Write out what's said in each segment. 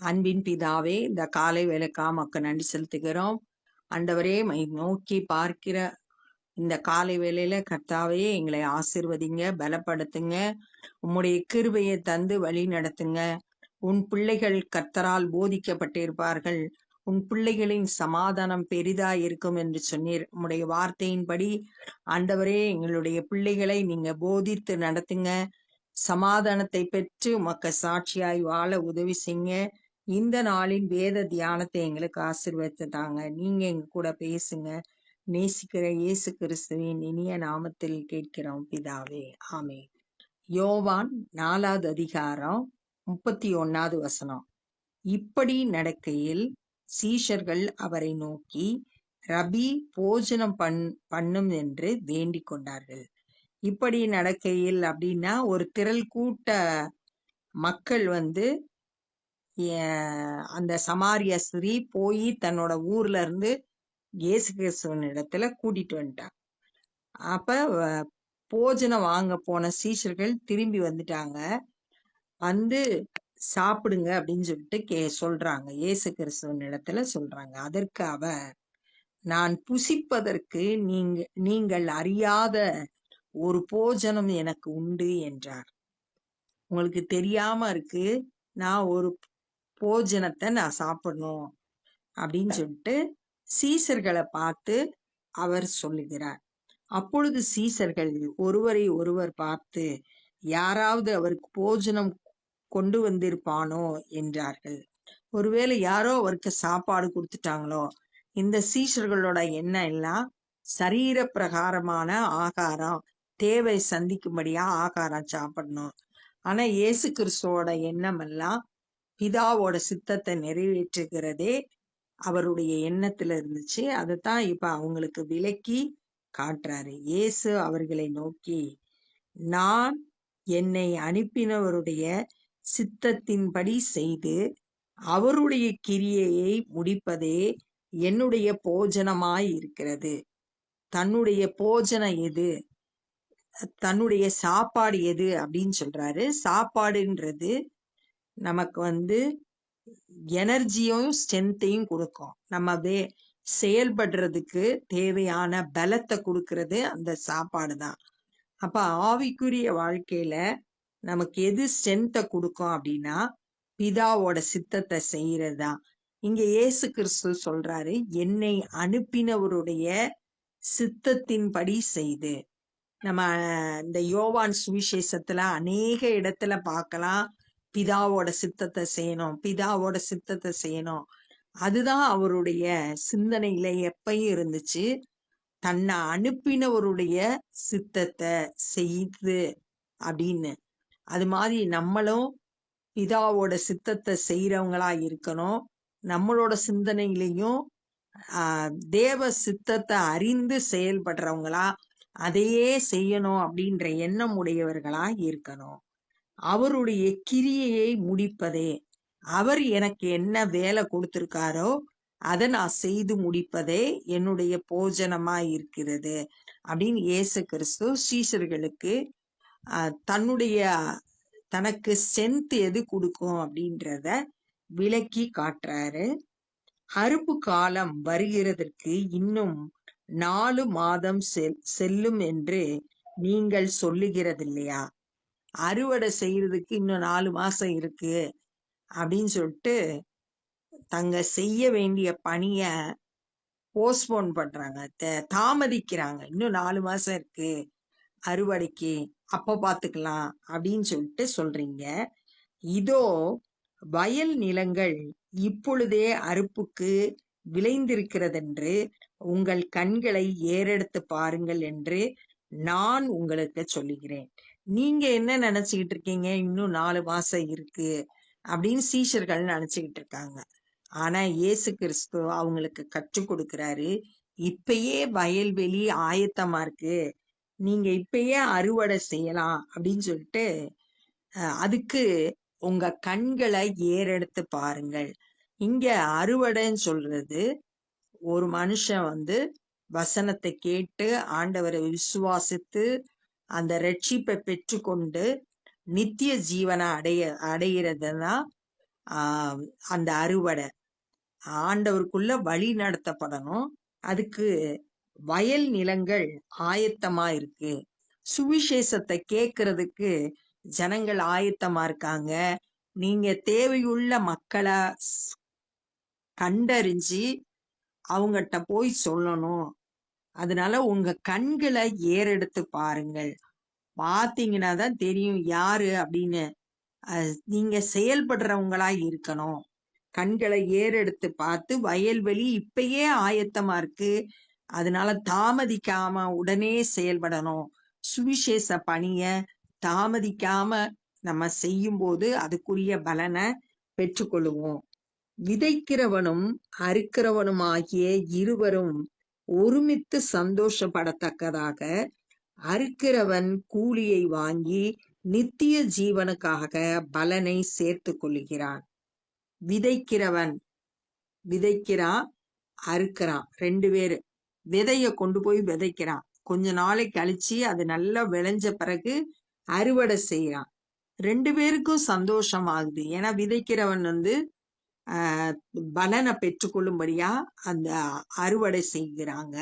அன்பின் பிதாவே இந்த காலை வேலைக்கா மக்கள் நன்றி செலுத்துகிறோம். ஆண்டவரே மை நோக்கி பார்க்கிற இந்த காலை வேலையில கர்த்தாவே எங்களை ஆசிர்வதிங்க பலப்படுத்துங்க. உம்முடைய கிருபையை தந்து வழி நடத்துங்க. உன் பிள்ளைகள் கர்த்தரால் போதிக்கப்பட்டிருப்பார்கள். உன் பிள்ளைகளின் சமாதானம் பெரிதா இருக்கும் என்று சொன்னீர். உம்முடைய வார்த்தையின்படி ஆண்டவரே எங்களுடைய பிள்ளைகளை நீங்க போதித்து நடத்துங்க. சமாதானத்தை பெற்று உமக்கு சாட்சியாய் வாழ உதவி செய்யுங்க. இந்த நாளின் வேத தியானத்தை எங்களுக்கு ஆசிர்வதித்தாங்க. நீங்க எங்க கூட பேசுங்க. நேசிக்கிற இயேசு கிறிஸ்துவின் இனிய நாமத்தில் கேட்கிறோம் பிதாவே. ஆமே யோவான் நாலாவது அதிகாரம் முப்பத்தி ஒன்னாவது வசனம். இப்படி நடக்கையில் சீஷர்கள் அவரை நோக்கி ரபி போஜனம் பண் பண்ணும் என்று வேண்டிக் கொண்டார்கள். இப்படி நடக்கையில் அப்படின்னா ஒரு திரள் கூட்ட மக்கள் வந்து அந்த சமாரிய ஸ்திரீ போய் தன்னோட ஊர்ல இருந்து இயேசு கிறிஸ்துவன் இடத்துல கூட்டிட்டு வந்துட்டாங்க அப்ப போஜனம் வாங்க போன சீஷர்கள் திரும்பி வந்துட்டாங்க. வந்து சாப்பிடுங்க அப்படின்னு சொல்லிட்டு கே சொல்றாங்க. இயேசு கிறிஸ்துவன் இடத்துல சொல்றாங்க. அதற்கு அவ நான் புசிப்பதற்கு நீங்க நீங்கள் அறியாத ஒரு போஜனம் எனக்கு உண்டு என்றார். உங்களுக்கு தெரியாம இருக்கு. நான் ஒரு போஜனத்தை நான் சாப்பிடணும் அப்படின்னு சொல்லிட்டு சீசர்களை பார்த்து அவர் சொல்லுகிறார். அப்பொழுது சீசர்கள் ஒருவரை ஒருவர் பார்த்து யாராவது அவருக்கு போஜனம் கொண்டு வந்திருப்பானோ? என்றார்கள். ஒருவேளை யாரோ அவருக்கு சாப்பாடு கொடுத்துட்டாங்களோ? இந்த சீஷர்களோட எண்ணம் எல்லாம் சரீர பிரகாரமான ஆகாரம் தேவை சந்திக்கும்படியா ஆகாரம் சாப்பிடணும். ஆனா இயேசு கிறிஸ்துவோட எண்ணம் எல்லாம் பிதாவோட சித்தத்தை நிறைவேற்றுகிறதே அவருடைய எண்ணத்துல இருந்துச்சு. அதைத்தான் இப்ப அவங்களுக்கு விலக்கி காட்டுறாரு. இயேசு அவர்களை நோக்கி நான் என்னை அனுப்பினவருடைய சித்தத்தின்படி செய்து அவருடைய கிரியையை முடிப்பதே என்னுடைய போஜனமாய் இருக்கிறது. தன்னுடைய போஜனம் எது? தன்னுடைய சாப்பாடு எது? அப்படின்னு சொல்றாரு. சாப்பாடுன்றது நமக்கு வந்து எனர்ஜியும் ஸ்ட்ரென்த்தையும் கொடுக்கும். நம்ம வே செயல்படுறதுக்கு தேவையான பலத்தை கொடுக்கறது அந்த சாப்பாடு தான் அப்ப ஆவிக்குரிய வாழ்க்கையில நமக்கு எது ஸ்ட்ரென்த்தை கொடுக்கும் அப்படின்னா பிதாவோட சித்தத்தை செய்யறது தான் இங்க இயேசு கிறிஸ்து சொல்றாரு என்னை அனுப்பினவருடைய சித்தத்தின்படி செய்து. நம்ம இந்த யோவான் சுவிசேஷத்துல அநேக இடத்துல பார்க்கலாம். பிதாவோட சித்தத்தை செய்யணும் பிதாவோட சித்தத்தை செய்யணும். அதுதான் அவருடைய சிந்தனையில எப்பயும் இருந்துச்சு. தன்னை அனுப்பினவருடைய சித்தத்தை செய்து அப்படின்னு. அது மாதிரி நம்மளும் பிதாவோட சித்தத்தை செய்யறவங்களா இருக்கணும். நம்மளோட சிந்தனையிலையும் தேவ சித்தத்தை அறிந்து செயல்படுறவங்களா அதையே செய்யணும் அப்படின்ற எண்ணம் உடையவர்களா இருக்கணும். அவருடைய கிரியையை முடிப்பதே. அவர் எனக்கு என்ன வேலை கொடுத்திருக்காரோ அதை நான் செய்து முடிப்பதே என்னுடைய போஜனமா இருக்கிறது அப்படின்னு இயேசு கிறிஸ்து சீசர்களுக்கு தன்னுடைய தனக்கு சென்த் எது கொடுக்கும் அப்படின்றத விளக்கி காட்டுறாரு. அறுப்பு காலம் வருகிறதற்கு இன்னும் நாலு மாதம் செல் செல்லும் என்று நீங்கள் சொல்லுகிறதில்லையா? அறுவடை செய்யறதுக்கு இன்னும் நாலு மாசம் இருக்கு அப்படின்னு சொல்லிட்டு தங்க செய்ய வேண்டிய பணிய போஸ்ட்போன் பண்றாங்க. த- தாமதிக்கிறாங்க. இன்னும் நாலு மாசம் இருக்கு. அறுவடைக்கு அப்ப பாத்துக்கலாம் அப்படின்னு சொல்லிட்டு சொல்றீங்க. இதோ வயல் நிலங்கள் இப்பொழுதே அறுப்புக்கு விளைந்திருக்கிறதென்று உங்கள் கண்களை ஏறெடுத்து பாருங்கள் என்று நான் உங்களுக்கு சொல்லுகிறேன். நீங்க என்ன நினைச்சுக்கிட்டு இருக்கீங்க இன்னும் நாலு மாசம் இருக்கு அப்படின்னு சீஷர்கள் நினைச்சுக்கிட்டு இருக்காங்க ஆனா இயேசு கிறிஸ்து அவங்களுக்கு கற்றுக் கொடுக்கிறாரு. இப்பயே வயல்வெளி ஆயத்தமா இருக்கு. நீங்க இப்பயே அறுவடை செய்யலாம் அப்படின்னு சொல்லிட்டு அதுக்கு உங்க கண்களை ஏறெடுத்து பாருங்கள். இங்க அறுவடைன்னு சொல்றது ஒரு மனுஷன் வந்து வசனத்தை கேட்டு ஆண்டவரை விசுவாசித்து அந்த ரட்சிப்பை பெற்றுக்கொண்டு நித்திய ஜீவனை அடைய அடைகிறது தான் ஆஹ் அந்த அறுவடை. ஆண்டவருக்குள்ள வழி நடத்தப்படணும். அதுக்கு வயல் நிலங்கள் ஆயத்தமா இருக்கு. சுவிசேஷத்தை கேட்கறதுக்கு ஜனங்கள் ஆயத்தமா இருக்காங்க. நீங்க தேவையுள்ள மக்களை கண்டறிஞ்சு அவங்ககிட்ட போய் சொல்லணும். அதனால உங்க கண்களை ஏறெடுத்து பாருங்கள். பார்த்தீங்கன்னா தான் தெரியும் யாரு அப்படின்னு. நீங்க செயல்படுறவங்களா இருக்கணும். கண்களை ஏறெடுத்து பார்த்து வயல்வெளி இப்பயே ஆயத்தமா இருக்கு. அதனால தாமதிக்காம உடனே செயல்படணும். சுவிசேஷ பணிய தாமதிக்காம நம்ம செய்யும்போது அதுக்குரிய பலனை பெற்றுக்கொள்ளுவோம். விதைக்கிறவனும் அறுக்கிறவனும் ஆகிய இருவரும் ஒருமித்து சந்தோஷப்படத்தக்கதாக அறுக்கிறவன் கூலியை வாங்கி நித்திய ஜீவனுக்காக பலனை சேர்த்து கொள்ளுகிறான் விதைக்கிறவன் விதைக்கிறான் அறுக்கிறான். ரெண்டு பேரு. விதைய கொண்டு போய் விதைக்கிறான். கொஞ்ச நாளை கழிச்சு அது நல்லா விளைஞ்ச பிறகு அறுவடை செய்யறான் ரெண்டு பேருக்கும் சந்தோஷம் ஆகுது. ஏன்னா விதைக்கிறவன் வந்து பலனை பெற்றுக்கொள்ளும்படியா அந்த அறுவடை செய்கிறாங்க.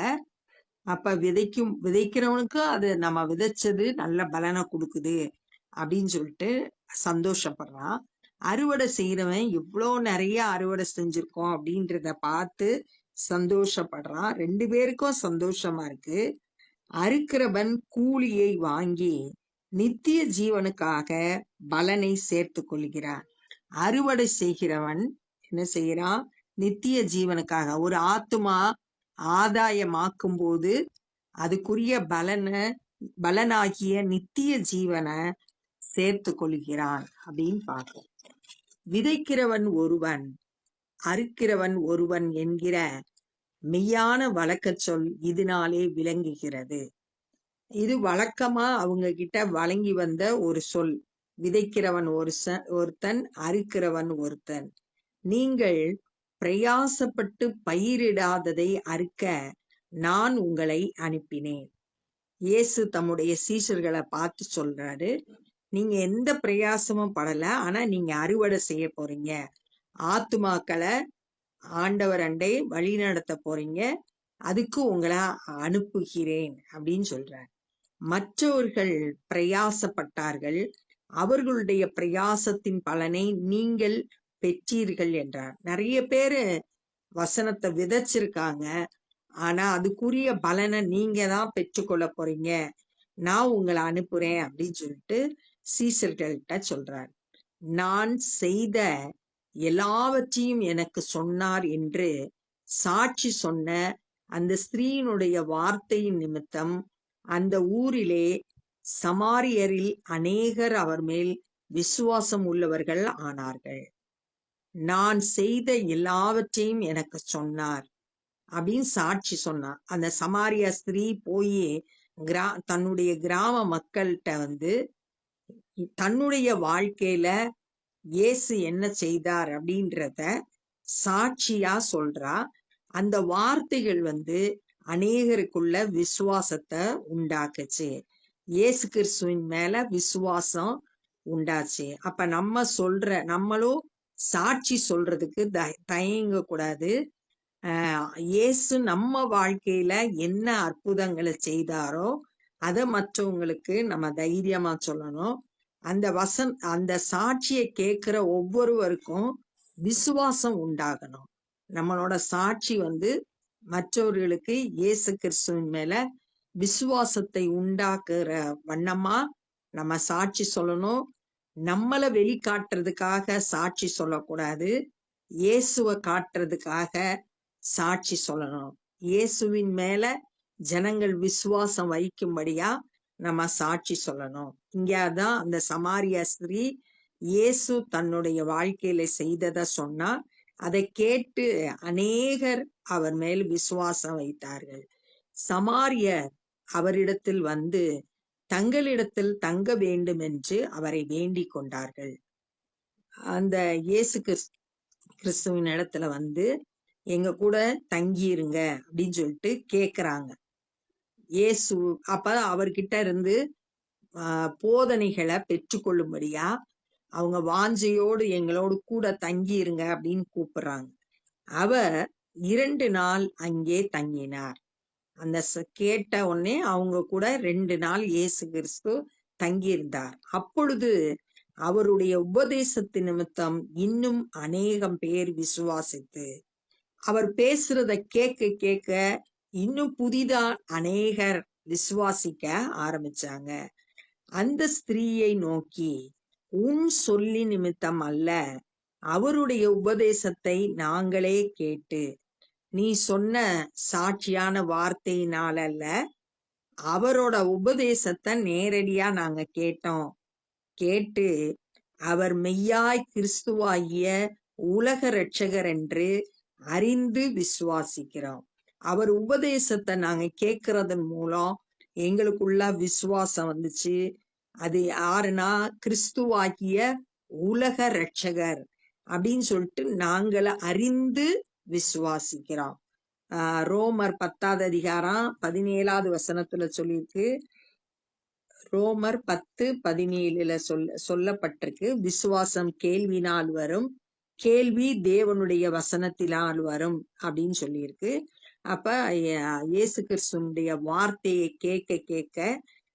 அப்ப விதைக்கும் விதைக்கிறவனுக்கும் அது நம்ம விதைச்சது நல்ல பலனை கொடுக்குது அப்படின்னு சொல்லிட்டு சந்தோஷப்படுறான். அறுவடை செய்யறவன் எவ்வளோ நிறைய அறுவடை செஞ்சிருக்கோம் அப்படின்றத பார்த்து சந்தோஷப்படுறான். ரெண்டு பேருக்கும் சந்தோஷமா இருக்கு. அறுக்கிறவன் கூலியை வாங்கி நித்திய ஜீவனுக்காக பலனை சேர்த்து கொள்கிறான் அறுவடை செய்கிறவன் என்ன செய்யறான் நித்திய ஜீவனுக்காக. ஒரு ஆத்துமா ஆதாயமாக்கும் போது அதுக்குரிய பலனை பலனாகிய நித்திய ஜீவனை சேர்த்து கொள்கிறான் அப்படின்னு பார்க்கிறோம் விதைக்கிறவன் ஒருவன் அறுக்கிறவன் ஒருவன் என்கிற மெய்யான வழக்க சொல் இதனாலே விளங்குகிறது. இது வழக்கமா அவங்க கிட்ட வழங்கி வந்த ஒரு சொல். விதைக்கிறவன் ஒரு ச- ஒருத்தன் அறுக்கிறவன் ஒருத்தன். நீங்கள் பிரயாசப்பட்டு பயிரிடாததை அறுக்க நான் உங்களை அனுப்பினேன். இயேசு தம்முடைய சீஷர்களை பார்த்து சொல்றாரு நீங்க எந்த பிரயாசமும் படல ஆனா நீங்க அறுவடை செய்ய போறீங்க. ஆத்துமாக்களை ஆண்டவர் அண்டை வழி நடத்த போறீங்க. அதுக்கு உங்களை அனுப்புகிறேன் அப்படின்னு சொல்றார். மற்றவர்கள் பிரயாசப்பட்டார்கள். அவர்களுடைய பிரயாசத்தின் பலனை நீங்கள் பெற்றீர்கள் என்றார். நிறைய பேரு வசனத்தை விதைச்சிருக்காங்க. ஆனா அதுக்குரிய பலனை நீங்க தான் பெற்றுக்கொள்ள போறீங்க. நான் உங்களை அனுப்புறேன் அப்படின்னு சொல்லிட்டு சீசர்கள்ட்ட சொல்றார். நான் செய்த எல்லாவற்றையும் எனக்கு சொன்னார் என்று சாட்சி சொன்ன அந்த ஸ்திரீயினுடைய வார்த்தையின் நிமித்தம் அந்த ஊரிலே சமாரியரில் அநேகர் அவர் மேல் விசுவாசம் உள்ளவர்கள் ஆனார்கள். நான் செய்த எல்லாவற்றையும் எனக்கு சொன்னார். அப்படின்னு சாட்சி சொன்னான் அந்த சமாரியா ஸ்திரீ போய் கிரா தன்னுடைய கிராம மக்கள்கிட்ட வந்து தன்னுடைய வாழ்க்கையில இயேசு என்ன செய்தார் அப்படின்றத சாட்சியா சொல்றா. அந்த வார்த்தைகள் வந்து அநேகருக்குள்ள விசுவாசத்தை உண்டாக்குச்சு. இயேசு கிறிஸ்துவின் மேல விசுவாசம் உண்டாச்சு. அப்ப நம்ம சொல்ற நம்மளும் சாட்சி சொல்றதுக்கு த- தயங்க கூடாது இயேசு நம்ம வாழ்க்கையில என்ன அற்புதங்களை செய்தாரோ அதை மற்றவங்களுக்கு நம்ம தைரியமா சொல்லணும். அந்த வசன் அந்த சாட்சியை கேட்கிற ஒவ்வொருவருக்கும் விசுவாசம் உண்டாகணும். நம்மளோட சாட்சி வந்து மற்றவர்களுக்கு இயேசு கிறிஸ்துவின் மேல விசுவாசத்தை உண்டாக்குற வண்ணமா நம்ம சாட்சி சொல்லணும். நம்மளை வெளிக்காட்டுறதுக்காக சாட்சி சொல்லக்கூடாது. இயேசுவை காட்டுறதுக்காக சாட்சி சொல்லணும். இயேசுவின் மேல ஜனங்கள் விசுவாசம் வைக்கும்படியா நம்ம சாட்சி சொல்லணும். இங்கதான் அந்த சமாரியா ஸ்திரீ இயேசு தன்னுடைய வாழ்க்கையில செய்ததை சொன்னா அதை கேட்டு அநேகர் அவர் மேல் விசுவாசம் வைத்தார்கள். சமாரியர் அவரிடத்தில் வந்து தங்களிடத்தில் தங்க வேண்டும் என்று அவரை வேண்டிக் கொண்டார்கள். அந்த இயேசு கிறிஸ்துவின் இடத்துல வந்து எங்க கூட தங்கியிருங்க அப்படின்னு சொல்லிட்டு கேக்குறாங்க. இயேசு அப்ப அவர்கிட்ட இருந்து போதனைகளை பெற்றுக்கொள்ளும்படியா அவங்க வாஞ்சையோடு எங்களோடு கூட தங்கி இருங்க அப்படின்னு கூப்பிடுறாங்க. அவர் இரண்டு நாள் அங்கே தங்கினார். அந்த கேட்ட உடனே அவங்க கூட ரெண்டு நாள் இயேசு கிறிஸ்து தங்கியிருந்தார். அப்பொழுது அவருடைய உபதேசத்து நிமித்தம் இன்னும் அநேகம் பேர் விசுவாசித்து அவர் பேசுறத கேட்க கேட்க இன்னும் புதிதா அநேகர் விசுவாசிக்க ஆரம்பிச்சாங்க. அந்த ஸ்திரீயை நோக்கி உன் சொல்லி நிமித்தம் அல்ல அவருடைய உபதேசத்தை நாங்களே கேட்டு நீ சொன்ன சாட்சியான வார்த்தையினால அல்ல அவரோட உபதேசத்தை நேரடியா நாங்க கேட்டோம். கேட்டு அவர் மெய்யாய் கிறிஸ்துவாகிய உலக ரட்சகர் என்று அறிந்து விசுவாசிக்கிறோம். அவர் உபதேசத்தை நாங்க கேட்கறதன் மூலம் எங்களுக்குள்ள விசுவாசம் வந்துச்சு. அது யாருன்னா கிறிஸ்துவாகிய உலக ரட்சகர் அப்படின்னு சொல்லிட்டு நாங்கள அறிந்து விசுவாசிக்கிறோம் ரோமர் பத்தாவது அதிகாரம் பதினேழாவது வசனத்துல சொல்லியிருக்கு. ரோமர் பத்து பதினேழுல சொல்ல சொல்லப்பட்டிருக்கு. விசுவாசம் கேள்வினால் வரும் கேள்வி தேவனுடைய வசனத்தினால் வரும் அப்படின்னு சொல்லியிருக்கு. அப்ப இயேசு கிறிஸ்துனுடைய வார்த்தையை கேட்க கேட்க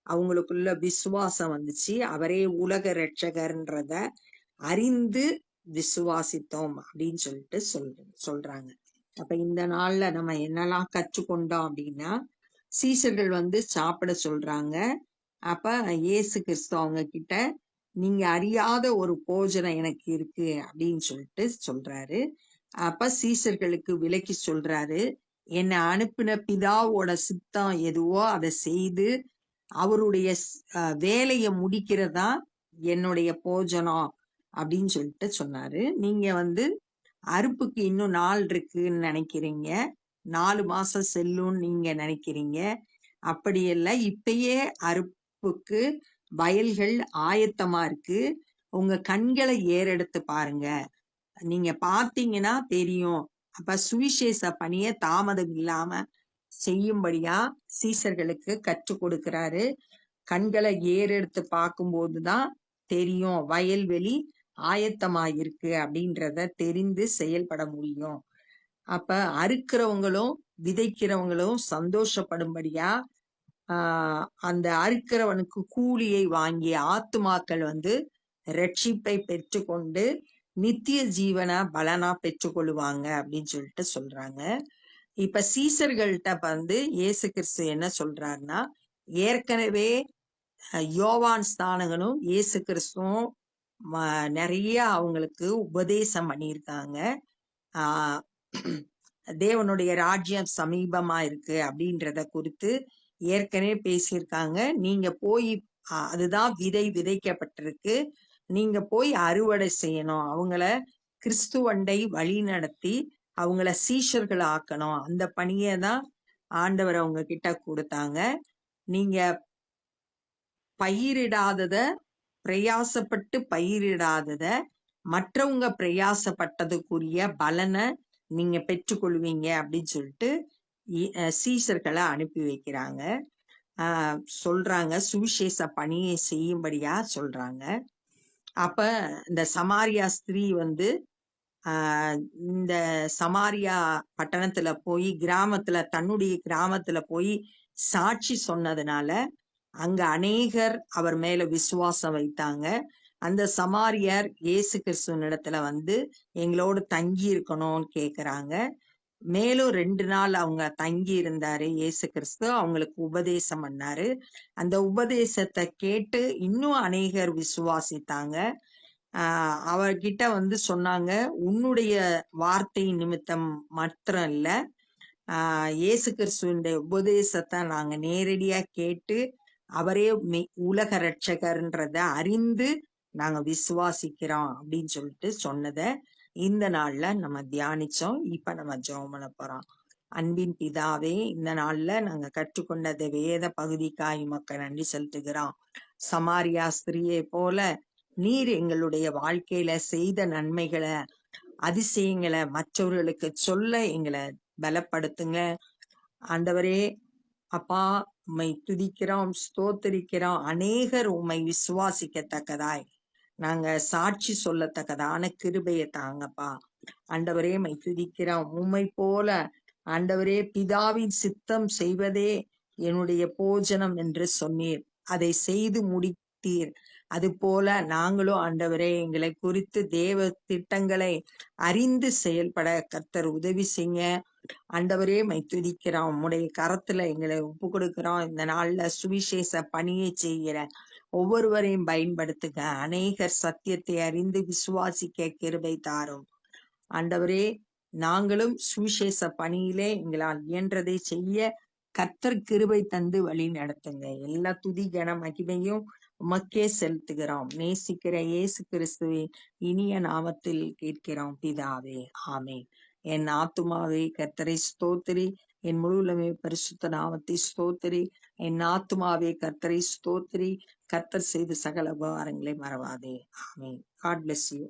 அவங்களுக்குள்ள விசுவாசம் வந்துச்சு. அவரே உலக ரட்சகர்ன்றத அறிந்து விசுவாசித்தோம் அப்படின்னு சொல்லிட்டு சொல் சொல்றாங்க. அப்ப இந்த நாள்ல நம்ம என்னெல்லாம் கற்றுக்கொண்டோம் அப்படின்னா சீசர்கள் வந்து சாப்பிட சொல்றாங்க. அப்ப இயேசு கிறிஸ்து அவங்க கிட்ட நீங்க அறியாத ஒரு போஜனம் எனக்கு இருக்கு அப்படின்னு சொல்லிட்டு சொல்றாரு. அப்ப சீசர்களுக்கு விலக்கி சொல்றாரு என்னை அனுப்பின பிதாவோட சித்தம் எதுவோ அதை செய்து அவருடைய வேலையை முடிக்கிறதா என்னுடைய போஜனம் அப்படின்னு சொல்லிட்டு சொன்னாரு. நீங்க வந்து அறுப்புக்கு இன்னும் நாள் இருக்குன்னு நினைக்கிறீங்க. நாலு மாசம் செல்லும்னு நீங்க நினைக்கிறீங்க. அப்படி இல்லை இப்பயே அறுப்புக்கு வயல்கள் ஆயத்தமா இருக்கு. உங்க கண்களை ஏறெடுத்து பாருங்க. நீங்க பார்த்தீங்கன்னா தெரியும். அப்ப சுவிசேஷ பணிய தாமதம் இல்லாம செய்யும்படியா சீசர்களுக்கு கற்றுக் கொடுக்கிறாரு. கண்களை ஏறெடுத்து பார்க்கும்போதுதான் தெரியும். வயல்வெளி ஆயத்தமாயிருக்கு அப்படின்றத தெரிந்து செயல்பட முடியும். அப்ப அறுக்கிறவங்களும் விதைக்கிறவங்களும் சந்தோஷப்படும்படியா ஆஹ் அந்த அறுக்கிறவனுக்கு கூலியை வாங்கிய ஆத்துமாக்கள் வந்து ரட்சிப்பை பெற்றுக்கொண்டு நித்திய ஜீவன பலனா பெற்றுக்கொள்ளுவாங்க அப்படின்னு சொல்லிட்டு சொல்றாங்க. இப்ப சீசர்கள்ட்ட வந்து இயேசு கிறிஸ்து என்ன சொல்றாருன்னா ஏற்கனவே யோவான் ஸ்தானகனும் இயேசு கிறிஸ்துவும் நிறைய அவங்களுக்கு உபதேசம் பண்ணியிருக்காங்க. ஆஹ் தேவனுடைய ராஜ்யம் சமீபமா இருக்கு அப்படின்றத குறித்து ஏற்கனவே பேசியிருக்காங்க. நீங்க போய் அதுதான் விதை விதைக்கப்பட்டிருக்கு. நீங்க போய் அறுவடை செய்யணும். அவங்கள கிறிஸ்துவண்டை வழி நடத்தி அவங்கள சீஷர்கள் ஆக்கணும். அந்த பணியை தான் ஆண்டவர் அவங்க கிட்ட கொடுத்தாங்க. நீங்க பயிரிடாதத பிரயாசப்பட்டு பயிரிடாதத மற்றவங்க பிரயாசப்பட்டதுக்குரிய பலனை நீங்க பெற்றுக்கொள்வீங்க அப்படின்னு சொல்லிட்டு சீசர்களை அனுப்பி வைக்கிறாங்க. சொல்றாங்க. சுவிசேஷ பணியை செய்யும்படியா சொல்றாங்க. அப்ப இந்த சமாரியா ஸ்திரீ வந்து இந்த சமாரியா பட்டணத்துல போய் கிராமத்துல தன்னுடைய கிராமத்துல போய் சாட்சி சொன்னதுனால அங்க அநேகர் அவர் மேல விசுவாசம் வைத்தாங்க. அந்த சமாரியர் இயேசு கிறிஸ்துவின் இடத்துல வந்து எங்களோடு தங்கி இருக்கணும்னு கேக்குறாங்க. மேலும் ரெண்டு நாள் அவங்க தங்கி இருந்தாரு இயேசு கிறிஸ்து. அவங்களுக்கு உபதேசம் பண்ணாரு. அந்த உபதேசத்தை கேட்டு இன்னும் அநேகர் விசுவாசித்தாங்க. ஆஹ் அவர்கிட்ட வந்து சொன்னாங்க உன்னுடைய வார்த்தை நிமித்தம் மாத்திரம் இல்ல. ஆஹ் இயேசு கிறிஸ்துவினுடைய உபதேசத்தை நாங்க நேரடியா கேட்டு அவரே உலக ரட்சகர்ன்றத அறிந்து நாங்க விசுவாசிக்கிறோம் அப்படின்னு சொல்லிட்டு சொன்னதை இந்த நாள்ல நம்ம தியானிச்சோம். இப்ப நம்ம ஜெபம் பண்ண போறோம். அன்பின் பிதாவே இந்த நாள்ல நாங்க கற்றுக்கொண்ட வேத பகுதிக்காய் மக்கள் நன்றி செலுத்துகிறோம். சமாரியா ஸ்திரியை போல நீர் எங்களுடைய வாழ்க்கையில செய்த நன்மைகளை அதிசயங்களை மற்றவர்களுக்கு சொல்ல எங்களை பலப்படுத்துங்க. ஆண்டவரே அப்பா உம்மை துதிக்கிறோம் ஸ்தோத்தரிக்கிறோம். அநேகர் உம்மை விசுவாசிக்கத்தக்கதாய். நாங்க சாட்சி சொல்லத்தக்கதான கிருபையை தாங்கப்பா. ஆண்டவரே மை துதிக்கிறோம். உம்மை போல ஆண்டவரே பிதாவின் சித்தம் செய்வதே என்னுடைய போஜனம் என்று சொன்னீர். அதை செய்து முடித்தீர். அது போல நாங்களும் ஆண்டவரே எங்களை குறித்து தேவ திட்டங்களை அறிந்து செயல்பட கர்த்தர் உதவி செய்ய ஆண்டவரே மை துதிக்கிறோம் உம்முடைய கரத்துல எங்களை ஒப்பு கொடுக்கிறோம் இந்த நாள்ல சுவிசேஷ பணியை செய்கிற ஒவ்வொருவரையும் பயன்படுத்துக. அநேகர் சத்தியத்தை அறிந்து விசுவாசிக்க கிருபை தாரும். ஆண்டவரே நாங்களும் சுவிசேஷ பணியிலே எங்களால் இயன்றதை செய்ய கர்த்தர் கிருபை தந்து வழி நடத்துங்க. எல்லா துதி கன மகிமையும் உமக்கே செலுத்துகிறோம். நேசிக்கிற இயேசு கிறிஸ்துவின் இனிய நாமத்தில் கேட்கிறோம். பிதாவே ஆமே என் ஆத்துமாவை கர்த்தரை ஸ்தோத்திரி. என் முழுவலுமே பரிசுத்த நாமத்தை ஸ்தோத்திரி. என் ஆத்துமாவே கர்த்தரை ஸ்தோத்திரி. கர்த்தர் செய்த சகல உபகாரங்களை மறவாதே. ஆமே காட் பிளஸ் யூ